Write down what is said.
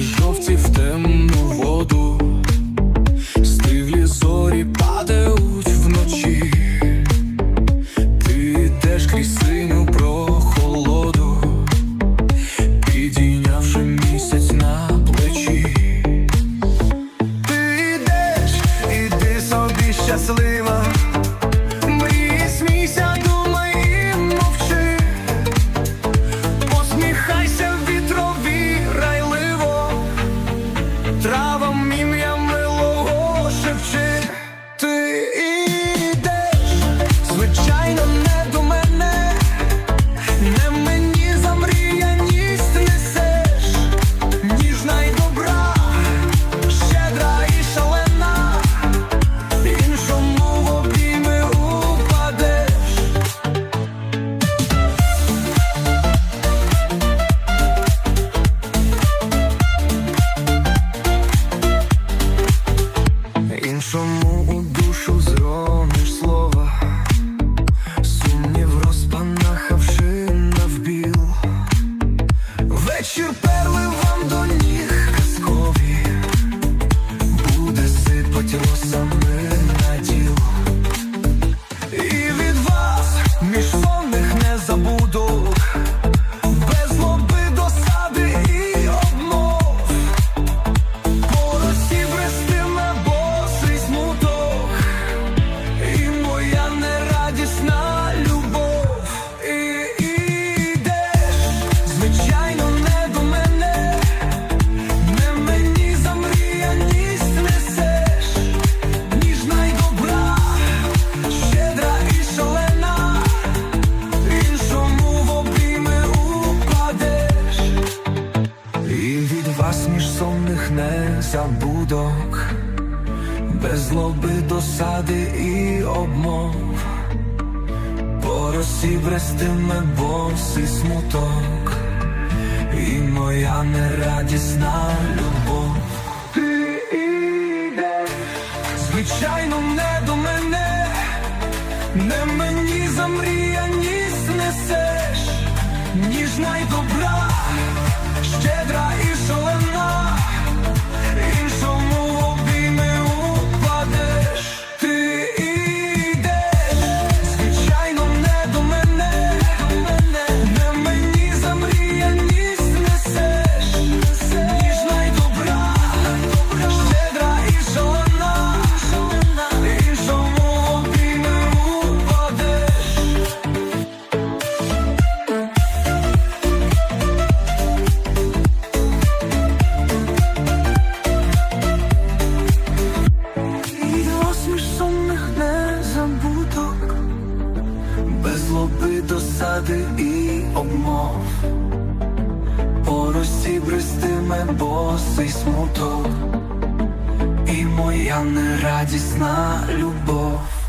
Жовті в темну воду, стиглі зорі падають вночі, ти йдеш крізь синю прохолоду, підійнявши місяць на плечі. Ти йдеш, іди собі щаслива. Вечір вам до ніг казкові, буде сипать росами сонних незабудок, без злоби досади і обмов, по росі брестиме босий смуток, і моя нерадісна любов. Ти йдеш, звичайно, не до мене, не мені замріяність несеш, ніжна й добра, щедра і шалена, досади і обмов, по росі брестиме босий смуток, і моя нерадісна любов.